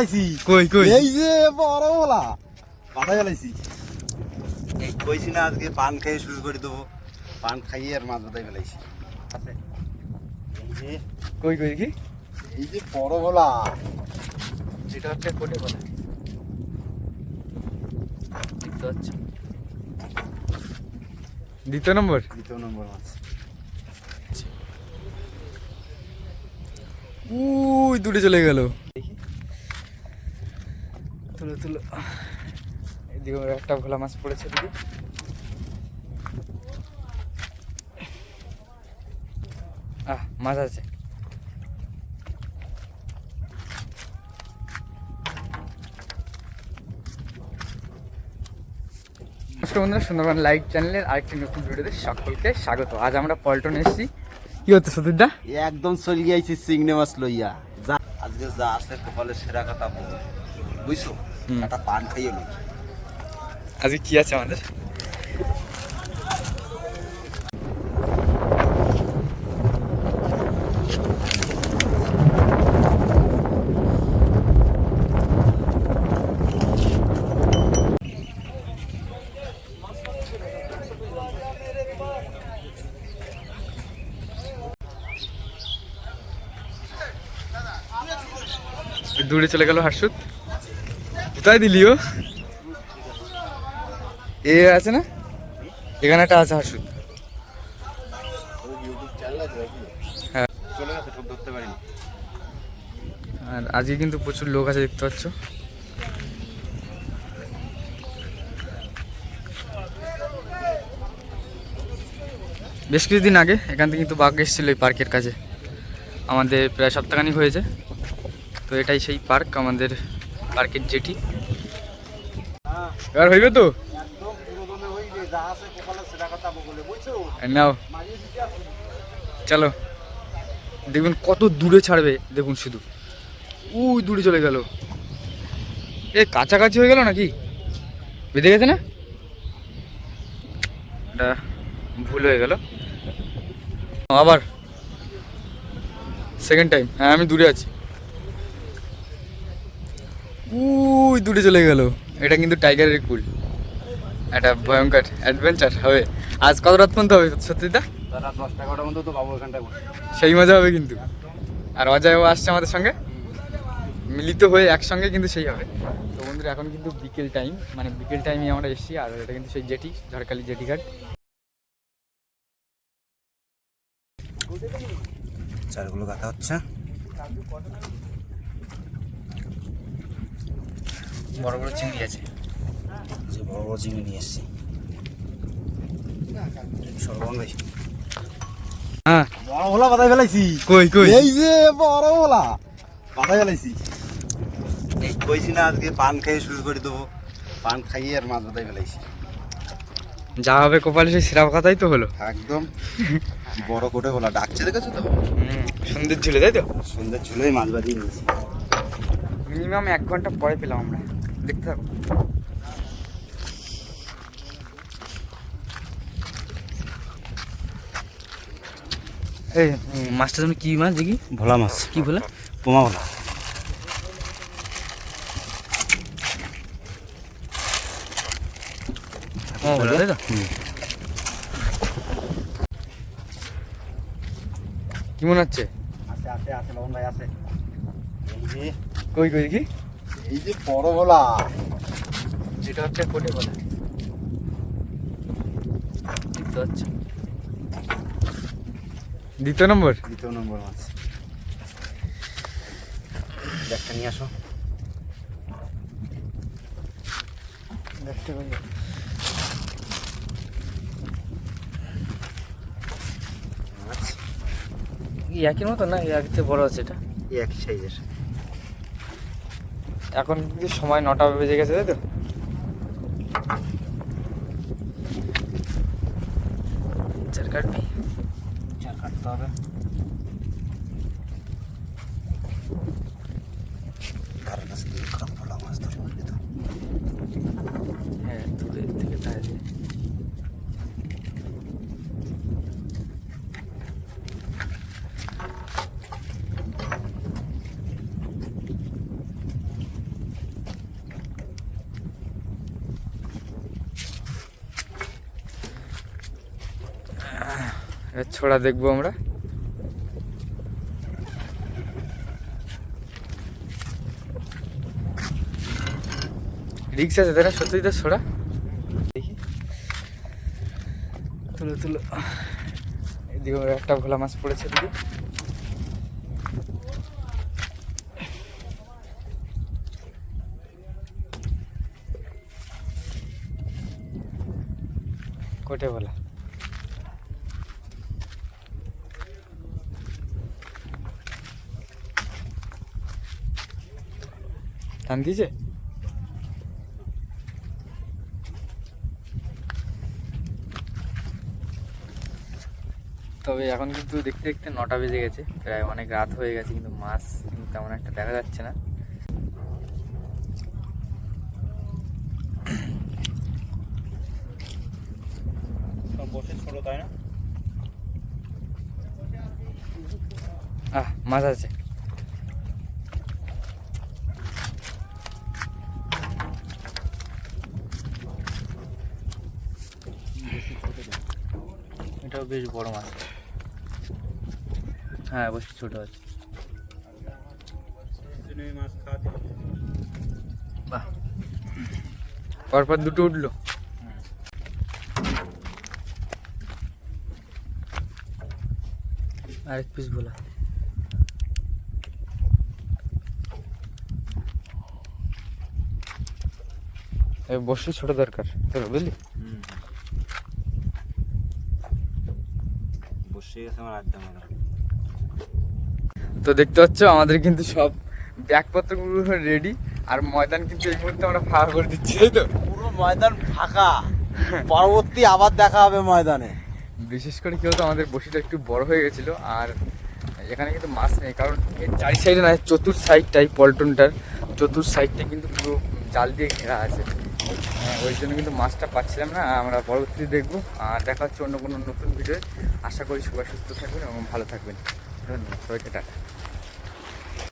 ফেলাইছি। কই কই? এই যে বড় বলা পাতায় ফেলাইছি। এই কইছি না আজকে পান খেয়ে শুরু করে দেবো। পান খাইয়ে আর মাছ বাদাই ফেলাইছি। এই যে কই কই কি? এই যে বড় বলা এটা হচ্ছে কোটে বলে। দ্বিতীয় নম্বর? দ্বিতীয় নম্বর মাছ। উই দূরে চলে গেল। তুলো তুলো। এদিকে একটা ভোলা মাছ পড়েছে দিদি আহ, মাছ আছে। নমস্কার বন্ধুরা, সুন্দরবন লাইভ চ্যানেলের আরেকটি নতুন ভিডিওতে সকলকে স্বাগত। আজ আমরা পল্টন এসেছি। কি হচ্ছে সতীরদা একদম চলে গিয়েছি চিংড়ি মাছ লইয়া। আজকে যা আছে কপালের সেরা কথা বল। বুঝছ? একটা পান খাইয়ে লই। আজকে কি আছে আমাদের? দূরে চলে গেল হাসুত কোথায় দিলিও এ আছে না? এখানে একটা আছে হাসুত হ্যাঁ। আর আজকে কিন্তু প্রচুর লোক আছে, দেখতে পাচ্ছ। বেশ কিছুদিন আগে এখান থেকে কিন্তু বাঘ এসেছিল এই পার্কের কাছে। আমাদের প্রায় সপ্তাহখানিক হয়েছে। তো এটাই সেই পার্ক, আমাদের পার্কের জেটি। এবার হইবে তো? নাও। চলো। দেখবেন কত দূরে ছাড়বে দেখুন শুধু। উই দূরে চলে গেল। এ কাছাকাছি হয়ে গেল নাকি? বেঁধে গেছে না? এটা ভুল হয়ে গেল। আবার। সেকেন্ড টাইম হ্যাঁ আমি দূরে আছি। উই, দূরে চলে গেল। এটা কিন্তু টাইগারের কুল। একটা ভয়ঙ্কর অ্যাডভেঞ্চার হবে। আজ কত রাত পর্যন্ত হবে সত্যিটা তারা দশ টাকাটার মতো তো পাবো এখানটা সেই মজা হবে কিন্তু। আর অজয়ও আসছে আমাদের সঙ্গে। মিলিত হয়ে একসঙ্গে কিন্তু সেই হবে। তো বন্ধুরা, এখন কিন্তু বিকেল টাইম মানে বিকেল টাইমে আমরা এসেছি, আর এটা কিন্তু সেই জেটি ঝড়খালি জেটি ঘাট। চারগুলো কাটা হচ্ছে। বড় বড় চিংড়ি আছে। যে বড় বড় চিংড়ি নিয়ে এসছি। সর্বন ভাই হ্যাঁ। বড় ভোলা ফেলাইছি। কই কই? এই যে বড় ভোলা ফেলাইছি। এই কইছি না আজকে পান খেয়ে শুরু করে দেবো। পান খাইয়ে আর মাছ বাদাই ফেলাইছি। যা হবে কপালে সেই সেরা কথাই তো হলো। একদম। বড় কোটে ভোলা। ডাকছে দেখেছ তো? হুম, সুন্দর ঝুলে তাই তো? সন্ধ্যের ঝুলোই মাছ বাদিয়ে নিয়েছি। মিনিমাম এক ঘণ্টা পরে পেলাম আমরা। দেখতে থাকো। এই মাছটা তুমি কি মাছ দেখি? ভোলা মাছ। কি বলে পোমা ভোলা। তাই তো? কি মনে হচ্ছে? আছে আছে আছে লবণ ভাই আছে। কই কই দেখি। এই যে বড় ভোলা এটা হচ্ছে কোটে বলে দেখতে পাচ্ছ? দ্বিতীয় নম্বর? দ্বিতীয় নম্বর মাছ। ব্যাগটা নিয়ে আসো। দেখতে মাছ। একই মতো না? এর থেকে বড় আছে এটা? এই একই সাইজের এখন কিন্তু সময় নটা বেজে গেছে তাই তো? চার কাটবি চার কাটতে হবে। হ্যাঁ তোদের থেকে তাহলে ছোড়া দেখব আমরা। রিক্স আছে তারা সত্যি তো ছোড়া? দেখি। তুলো তুলো। এদিকে একটা ভোলা মাছ পড়েছে দিদি কোটে ভোলা। দিয়েছে? তবে এখন কিন্তু দেখতে দেখতে নটা বেজে গেছে প্রায় অনেক রাত হয়ে গেছে কিন্তু মাছ কিন্তু তেমন একটা দেখা যাচ্ছে না। সব বসে ছোট তাই না? আহ মাছ আছে। এটাও বেশ বড় মাছ। হ্যাঁ অবশ্যই ছোট আছে। মাছ খাওয়াতে বাহ। পরপর দুটো উঠল। আরেক পিস বলা বসে ছোট দরকার। বুঝলি? বসে গেছে আমার আড্ডা মারা। তো দেখতে পাচ্ছ আমাদের কিন্তু সব ব্যাগপত্রগুলো রেডি আর ময়দান কিন্তু এই মুহূর্তে আমরা ফাঁকা করে দিচ্ছি তাই তো? পুরো ময়দান ফাঁকা। পরবর্তী আবার দেখা হবে ময়দানে। বিশেষ করে কি হতো আমাদের বসিটা একটু বড় হয়ে গেছিল আর এখানে কিন্তু মাছ নেই কারণ এর চারি সাইডে নয় চতুর সাইডটাই পল্টনটার চতুর সাইডটা কিন্তু পুরো জাল দিয়ে ঘেরা আছে। হ্যাঁ, ওই জন্য কিন্তু মাছটা পাচ্ছিলাম না। আমরা পরবর্তী দেখব। আর দেখা হচ্ছে অন্য কোনো নতুন ভিডিও আশা করি সবাই সুস্থ থাকবেন এবং ভালো থাকবেন। ধন্যবাদ। সবাইকে টাটা।